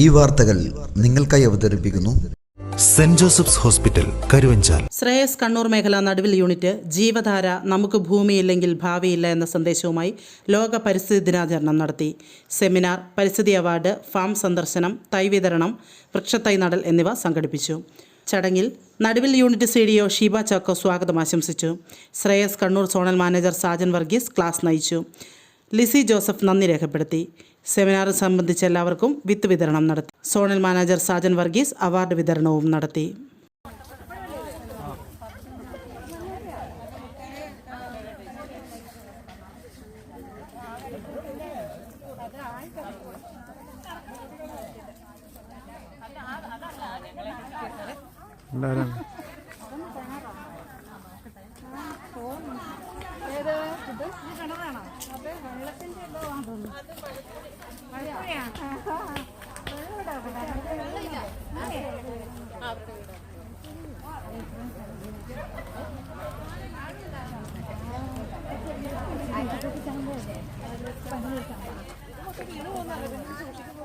ഈ വാർത്തകൾ നിങ്ങൾക്കായി അവതരിപ്പിക്കുന്നു. Saint Joseph's hospital Karuvanchal. Sreyas Kannur മേഖല നടുവിൽ യൂണിറ്റ് ജീവധാര നമുക്ക് ഭൂമിയില്ലെങ്കിൽ ഭാവിയില്ല എന്ന സന്ദേശവുമായി ലോക പരിസ്ഥിതി ദിനാചരണം നടത്തി. സെമിനാർ പരിസ്ഥിതി അവാർഡ് ഫാം സന്ദർശനം തൈ വിതരണം വൃക്ഷത്തൈ നടൽ എന്നിവ സംഘടിപ്പിച്ചു. ചടങ്ങിൽ നടുവിൽ unit C D O Sheeba Chacko സ്വാഗതം ആശംസിച്ചു. Sreyas Kannur zonal manager Sajan Varghese class നയിച്ചു. ലിസി ജോസഫ് നന്ദി രേഖപ്പെടുത്തി. സെമിനാർ സംബന്ധിച്ച് എല്ലാവർക്കും വിത്ത് വിതരണം നടത്തി. Zonal manager Sajan Varghese award വിതരണവും നടത്തി. എന്നിട്ട് ഇത് കിണറാണോ അപ്പൊ വെള്ളത്തിന്റെ എന്തോ വാങ്ങുന്നു സൂക്ഷിക്കുന്നു